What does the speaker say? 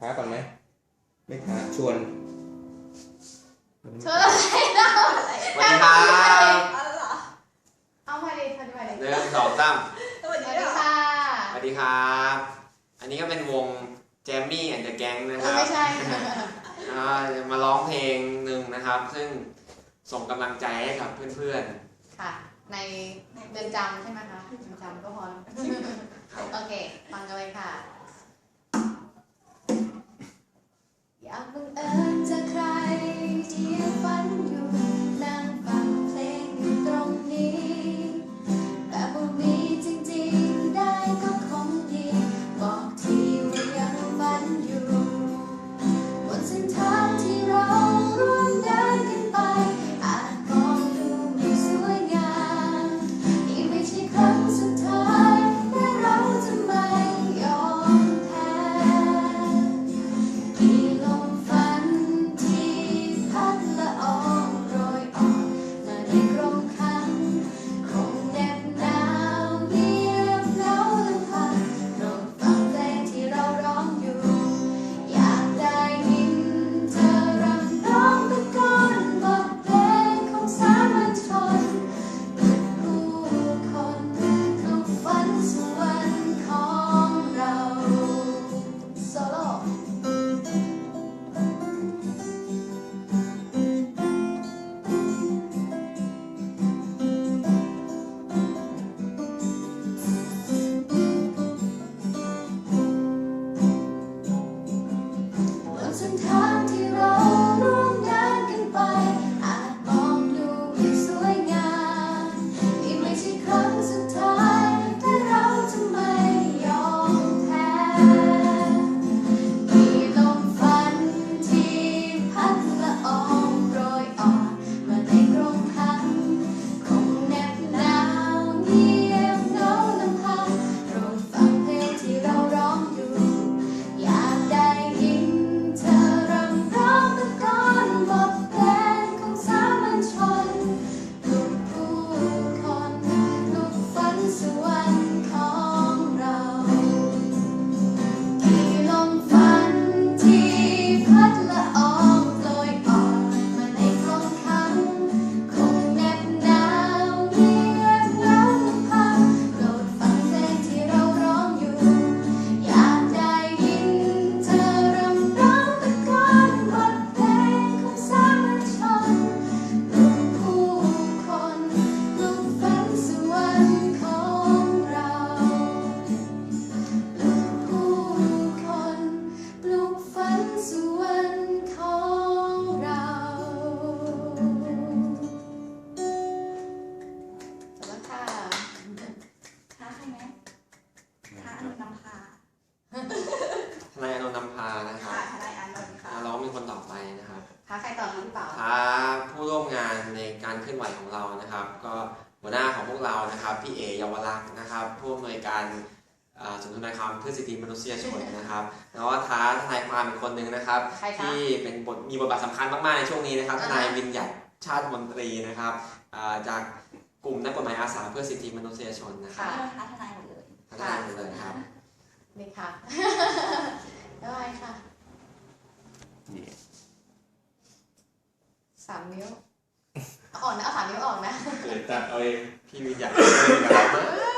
ท้าก่อนไหมไม่ท้าชวนเชิญอะไรเล่าอะไรสวัสดีครับเอาละเหรอเอามาดิทันไปดิหนึ่งสองสามสวัสสดีวัสดีค่ะค่ะ สวัสดีครับ อันนี้ก็เป็นวงแจมมี่แอนด์เดอะแก๊งนะเอคอรับไม่ใช่อ่าจะมาร้องเพลงหนึ่งนะครับ ซึ่งส่งกำลังใจให้กับเพื่อนค่ะ ในเดือนจำใช่ไหมคะเดือนจำก็พอโอเค ฟังกันเลยค่ะ ลื่อนไหวของเรานะครับ ก็หัวหน้าของพวกเรานะครับพี่เอเยาวรักษ์นะครับผู้อำนวยการสำนักงนคำเพื่อสิทธิมนุษยชนนะครับแล้วก็ท้าทนายความเป็นคนหนึ่งนะครับ ที่เป็นบทมีบทบาทสำคัญมากๆในช่วงนี้นะครับทนายวินยัดชาติมนตรีนะครับจากกลุ่มนักกฎหมายอาสาเพื่อสิทธิมนุษยชนนะครับท้าทนายหมดเลยท้าทนายหมดเลยครับนี่ค่ะได้ค่ะสามนิ้ว อ่อนนะอาหารนิ้วอ่อนนะเกิตัดเอาเองพี่มีอยากเล่นกับ